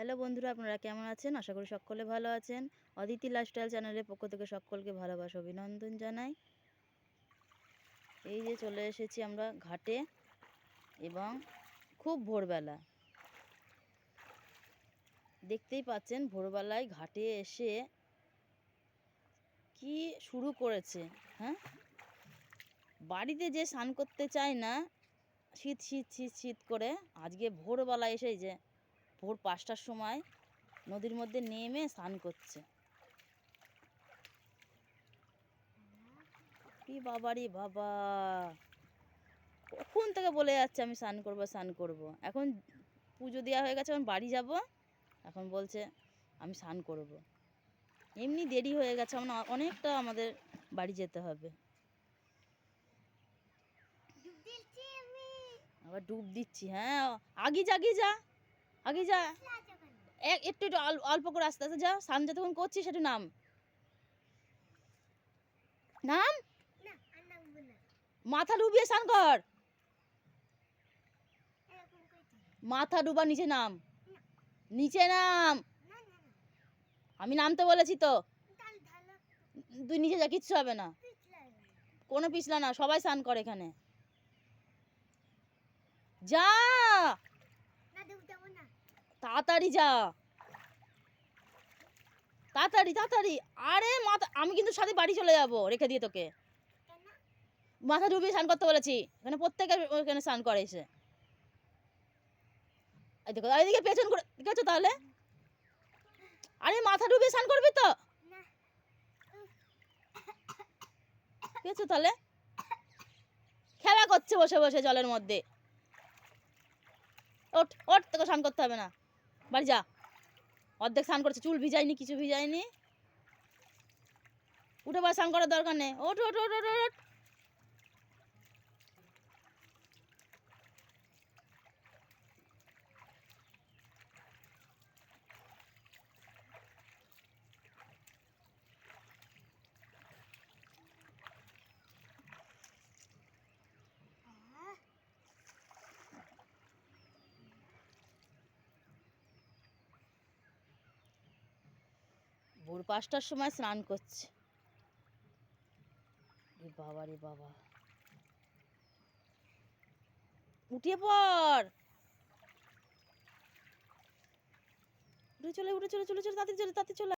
Hello বন্ধুরা, আপনারা কেমন আছেন? আশা করি সকলে ভালো আছেন। অদিতি লাইফস্টাইল চ্যানেলের পক্ষ থেকে সকলকে ভালোবাসা, অভিনন্দন জানাই। এই যে চলে এসেছি আমরা ঘাটে এবং খুব ভোরবেলা। দেখতেই পাচ্ছেন ভোরবেলায় ঘাটে এসে কি শুরু করেছে হ্যাঁ? বাড়িতে যে স্নান করতে চায় না, শীত শীত শীত শীত করে, আজকে ভোরবেলা এসেই যে ভোর পাঁচটার সময় নদীর মধ্যে নেমে স্নান করছে। কি বাবারি বাবা। কখন থেকে বলে যাচ্ছে আমি স্নান করব স্নান করব। এখন পুজো দেওয়া হয়ে গেছে এখন বাড়ি যাব। এখন বলছে আমি স্নান করব। এমনি দেরি হয়ে গেছে আমরা অনেকটা আমাদের বাড়ি যেতে হবে। আবার ডুব দিচ্ছি হ্যাঁ আগে যা আগে যা। আগে যা। এক- একটু একটু অল্প করে আস্তে আস্তে যা। স্নান যতক্ষণ করছিস, সেটা নাম। নাম? মাথা ডুবিয়ে স্নান কর। মাথা ডুবা নিচে নাম। নিচে নাম। আমি নামতে বলেছি তো। তুই নিচে যা, কিচ্ছু হবে না। কোনো পিছলা না, সবাই স্নান করে এখানে। যা! তাড়াতাড়ি যা। তাড়াতাড়ি তাড়াতাড়ি। আরে মাথা, আমি কিন্তু সাথে বাড়ি চলে যাব, রেখে দিয়ে তোকে। মাথা ডুবিয়ে স্নান করতে বলেছি। এখানে প্রত্যেকে ওখানে স্নান করে এসে। দেখো এইদিকে পেছন করে দেখেছ তাহলে? আরে মাথা ডুবিয়ে স্নান করবি তো? দেখেছ তাহলে? খেলা করছে বসে বসে জলের মধ্যে। ওঠ ওঠ, তোকে স্নান করতে হবে না। বাড়ি যা। অর্ধেক স্নান করছে, চুল ভিজায়নি, কিছু ভিজায়নি। উঠে বা স্নান করার দরকার নেই। ওঠ ওঠ ওঠ ওঠ ওঠ। ভোর পাঁচটার সময় স্নান করছে। রে বাবা রে বাবা। উঠে পর উঠে চলে উঠে চলে চলে চলে তাতে চলে তাতে চলে।